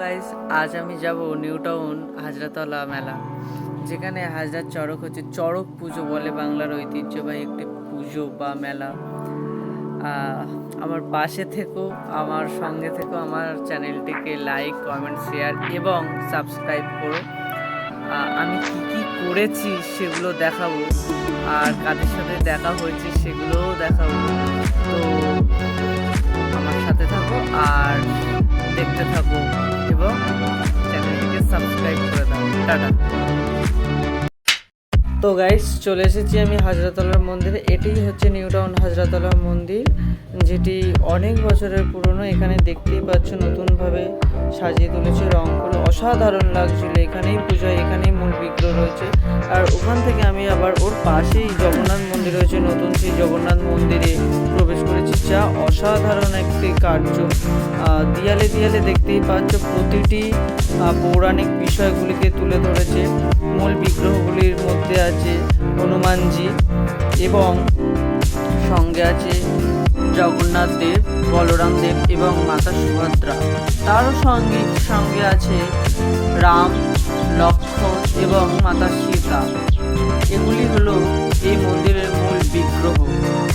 Guys আজ আমি যাব নিউ টাউন হাজরাতলা মেলা, যেখানে হাজরাত চড়ক হচ্ছে, চড়ক পুজো বলে বাংলার ঐতিহ্যবাহী একটি পুজো বা মেলা। আমার পাশে থেকো, আমার সঙ্গে থেকো, আমার চ্যানেলটিকে লাইক কমেন্ট শেয়ার এবং সাবস্ক্রাইব করো। আমি কি কি করেছি সেগুলো দেখাবো, আর কাদের সাথে দেখা হয়েছে সেগুলোও দেখাবো। তো আমার সাথে থাকো, আর দেখতে থাকো এবং চ্যানেলটিকে সাবস্ক্রাইব করে দাও। টাটা। তো গাইস চলে এসেছি আমি হাজরাতলার মন্দিরে। এটিই হচ্ছে নিউ টাউন হাজরাতলা মন্দির, যেটি অনেক বছরের পুরনো। এখানে দেখতেই পাচ্ছ নতুনভাবে সাজিয়ে তুলেছে রং করে। অসাধারণ লাগছিল এখানেই পুজো, এখানেই মূল বিগ্রহ রয়েছে। আর ওখান থেকে আমি আবার ওর পাশেই জগন্নাথ মন্দির রয়েছে। নতুন সেই জগন্নাথ মন্দিরে প্রবেশ করেছি, যা অসাধারণ একটি কার্য। দিয়ালে দিয়ালে দেখতেই পাচ্ছ প্রতিটি পৌরাণিক বিষয়গুলিকে তুলে ধরেছে। মূল বিগ্রহগুলির মধ্যে আছে হনুমানজি এবং সঙ্গে আছে জগন্নাথ দেব, বলরাম দেব এবং মাতা সুভদ্রা। তারও সঙ্গে সঙ্গে আছে রাম, লক্ষ্মণ এবং মাতা সীতা। এগুলি হলো এই মন্দিরের মূল বিগ্রহ।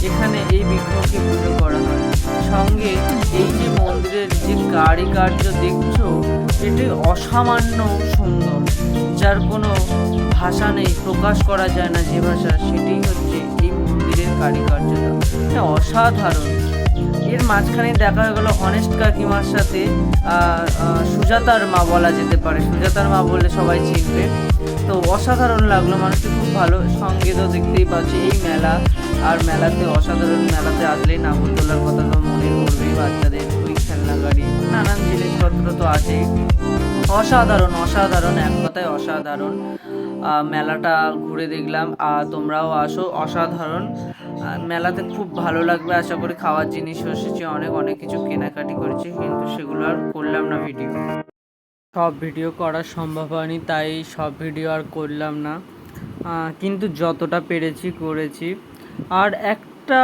এখানে এই বিগ্রহকে পুজো করা হয়। সঙ্গে এই যে মন্দিরের যে কারিকার্য দেখছ, এটি অসামান্য সুন্দর। যার কোনো ভাষা নেই, প্রকাশ করা যায় না যে ভাষা, সেটি হচ্ছে এই মন্দিরের কারিকার্যটা এটা অসাধারণ। এর মাঝখানে দেখা হয়ে গেল অনেস্ট কাকিমার সাথে সুজাতার মা বলা যেতে পারে। সুজাতার মা বললে সবাই চিনবে। তো অসাধারণ লাগল মানুষটি খুব ভালো সঙ্গে তো দেখতেই পাচ্ছি। এই মেলা, আর মেলাতে, অসাধারণ মেলাতে আসলেই নাগরদোলার কথা তো মনে পড়বেই বাচ্চাদের ওই খেলনা গাড়ি নানান জিনিসপত্র তো আছেই। অসাধারণ অসাধারণ, এক কথায় অসাধারণ। মেলাটা ঘুরে দেখলাম। আর তোমরাও আসো, অসাধারণ। মেলাতে খুব ভালো লাগবে, আশা করি খাওয়ার জিনিস এসেছে, অনেক অনেক কিছু কেনাকাটি করেছি, কিন্তু সেগুলো আর করলাম না ভিডিও সব ভিডিও করা সম্ভব হয়নি, তাই সব ভিডিও আর করলাম না। কিন্তু যতটা পেরেছি করেছি। আর একটা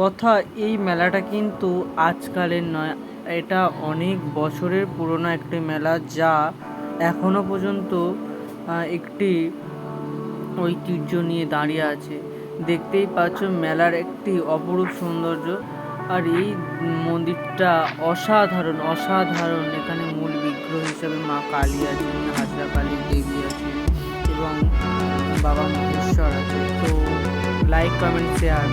কথা, এই মেলাটা কিন্তু আজকালের নয় এটা অনেক বছরের পুরনো একটি মেলা যা এখনও পর্যন্ত একটি ঐতিহ্য নিয়ে দাঁড়িয়ে আছে। দেখতেই পাচ্ছ মেলার একটি অপরূপ সৌন্দর্য। আর এই মন্দিরটা অসাধারণ অসাধারণ। এখানে মূল বিগ্রহ হিসাবে মা কালী আছেন হাজরা কালী দেবী আছে এবং বাবা মহেশ্বর আছে তো লাইক কমেন্ট শেয়ার